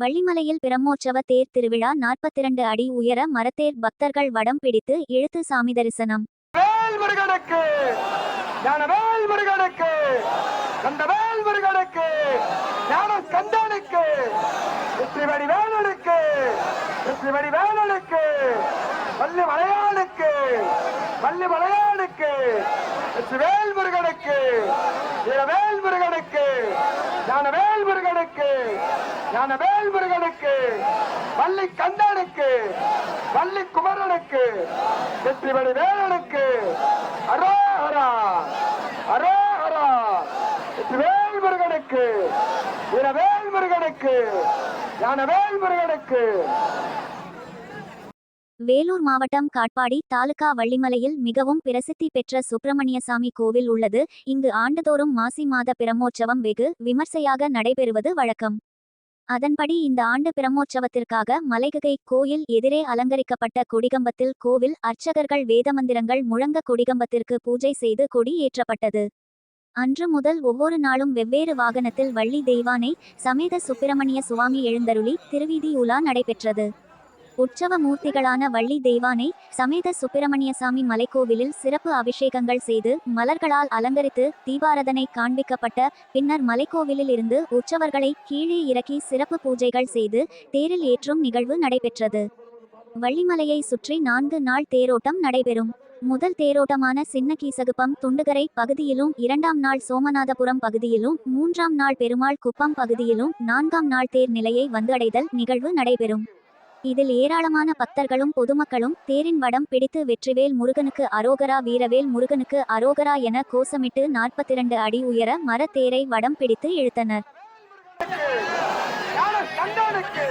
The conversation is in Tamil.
வள்ளிமலையில் பிரம்மோற்சவ தேர் திருவிழா நாற்பத்திரண்டு அடி உயர மரத்தேர் பக்தர்கள் வடம் பிடித்து இழுத்து சாமி தரிசனம். வேல் முருகனுக்கு ஞானவேல் முருகனுக்கு கந்தவேல் ஞானவேல் முருகனுக்கு ஞானவேல் முருகனுக்கு வள்ளி கந்தனுக்கு வள்ளி குமரனுக்கு வெற்றிவடி வேலனுக்கு அரோஹரா அரோஹரா வெற்றிவேல் முருகனுக்கு இரவேல் முருகனுக்கு ஞானவேல் முருகனுக்கு வேலூர் மாவட்டம் காட்பாடி தாலுகா வள்ளிமலையில் மிகவும் பிரசித்தி பெற்ற சுப்பிரமணியசாமி கோவில் உள்ளது. இங்கு ஆண்டுதோறும் மாசி மாத பிரமோற்சவம் வெகு விமர்சையாக நடைபெறுவது வழக்கம். அதன்படி இந்த ஆண்டு பிரமோற்சவத்திற்காக மலைககை கோயில் எதிரே அலங்கரிக்கப்பட்ட கொடிகம்பத்தில் கோவில் அர்ச்சகர்கள் வேதமந்திரங்கள் முழங்க கொடிகம்பத்திற்கு பூஜை செய்து கொடி ஏற்றப்பட்டது. அன்று முதல் ஒவ்வொரு நாளும் வெவ்வேறு வாகனத்தில் வள்ளி தெய்வானை சமேத சுப்பிரமணிய சுவாமி எழுந்தருளி திருவீதி உலா நடைபெற்றது. உற்சவ மூர்த்திகளான வள்ளி தெய்வானை சமேத சுப்பிரமணியசாமி மலைக்கோவிலில் சிறப்பு அபிஷேகங்கள் செய்து மலர்களால் அலங்கரித்து தீபாரதனை காண்பிக்கப்பட்ட பின்னர் மலைக்கோவிலில் இருந்து உற்சவர்களை கீழே இறக்கி சிறப்பு பூஜைகள் செய்து தேரில் ஏற்றும் நிகழ்வு நடைபெற்றது. வள்ளிமலையை சுற்றி நான்கு நாள் தேரோட்டம் நடைபெறும். முதல் தேரோட்டமான சின்ன கீசகுப்பம் துண்டுகரை பகுதியிலும் இரண்டாம் நாள் சோமநாதபுரம் பகுதியிலும் மூன்றாம் நாள் பெருமாள் குப்பம் பகுதியிலும் நான்காம் நாள் தேர் நிலையை வந்தடைதல் நிகழ்வு நடைபெறும். இதில் ஏராளமான பக்தர்களும் பொதுமக்களும் தேரின் வடம் பிடித்து வெற்றிவேல் முருகனுக்கு அரோகரா வீரவேல் முருகனுக்கு அரோகரா என கோஷமிட்டு நாற்பத்திரண்டு அடி உயர மரத்தேரை வடம் பிடித்து இழுத்தனர். கண்டனுக்கு